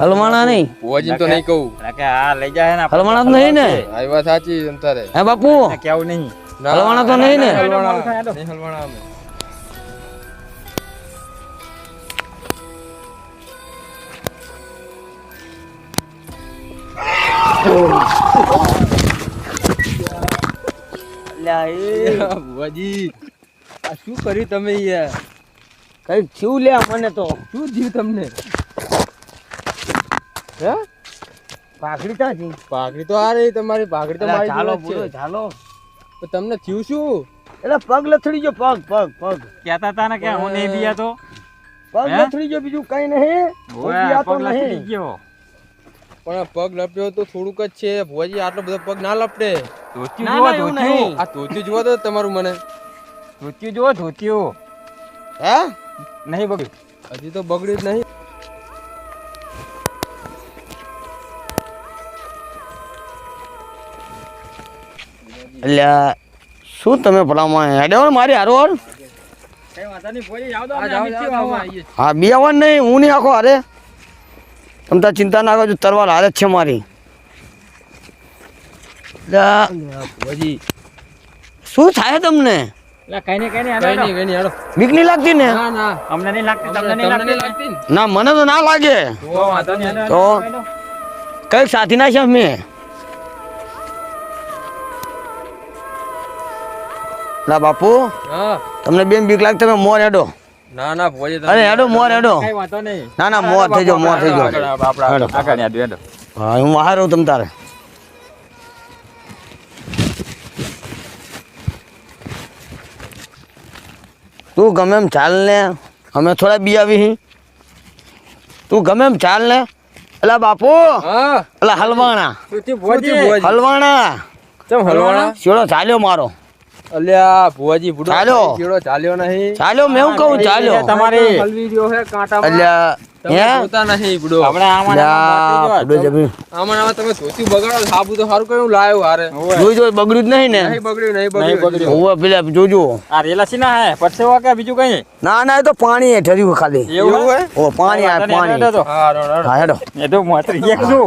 હલવાણા નહીં. ભુવાજી તો નહીં કહું. કે આ લઈ જાય ને હલવાણા તો નહીં ને? આ વાત સાચી અંતરે. હે બાપુ? કેવું નહીં. હલવાણા તો નહીં ને? હલવાણા નહીં હલવાણા અમે. ભુવાજી. આ શું કર્યું તમે યાર કઈ થયું લે મને તો? શું થયું તમને? હે? પાઘડી તા જી પાઘડી તો આ રહી તમારી પાઘડી તો મારી ચાલો ચાલો. તમને થયું શું? એટલે પગ લથડી ગયો પગ પગ પગ. કહેતા હતા ને કે હું નહીં બિયા તો? પગ લથડી ગયો બીજું કઈ નહીં. પગ લથડી ગયો. પણ પગ લપટ્યો તો થોડુંક જ છે. ભોજી આટલો બધો પગ ના લપટે ધોતી જોવા નહીં. આ ધોતી જોવા તો તમારું મને. ધોતી જુઓ ધોતિયું. હે? નહીં બગડ્યું હજી તો બગડ્યું જ નહીં. એટલે શું તમે ભલામાં હેડ્યો મારી હારોર કઈ હા નહીં ભોજી જાવ દો આ અમને જાઓ, અમે જાઓ, થયું જાઓ, આમાં. આવીએ છીએ. હા બિયાવન નહીં હું નહીં આખો હારે. તમ તાર ચિંતા ના કરજો તરવાર હારે જ છે મારી. શું થાય તમને? બીક નહીં લાગતી ને? ના મને તો ના લાગે. તો. કંઈક સાથી ના છે મેં ના બાપુ. તમને બેન બીક લાગતી તમે મોર હેડો ના ના તમે- અરે હેડો મોર હેડો. કઈ વાંધો નહીં. ના ના મોર થઈ જો મોર થઈ જો આપડા આગળ. આગળ હેડો. હા હું રહું તમ તારે. તું ગમે એમ ચાલ ને. અમે થોડા બી આવી હી. તું ગમે એમ ચાલ ને. એલા બાપુ. હા. એલા હલવાણા. ભોજી. હલવાણા. હલવાણા? ચાલ્યો મારો. અલ્યા ભુવાજી બુડો ચાલ્યો. ચીડો ચાલ્યો નહીં ચાલ્યો મેં હું કહું ચાલ્યો તમારી. હલવી રહ્યો હે કાંટામાં. એટલે હે જોતા નહીં બુડો આપણે આમાં ને આમાં લ્યા, બાકી ફૂડો જમી. આમાં આમાં તમે ધોતી બગાડો સાબુ તો સારું કયું લાયો હારે. જોઈ જોઈ બગડ્યું જ નહીં ને નહીં બગડ્યું નહીં નહીં બગડ્યું બગડ્યું. પેલા જોજો આ રેલા છે ના હે પરસેવો કે બીજું કઈ ના ના એ તો પાણી ઠર્યું ખાલી એવું એવું હે? હે ઓ પાણી આ પાણી હા રો, રો, રો. હા હેડો એ તો મોતરી એક છું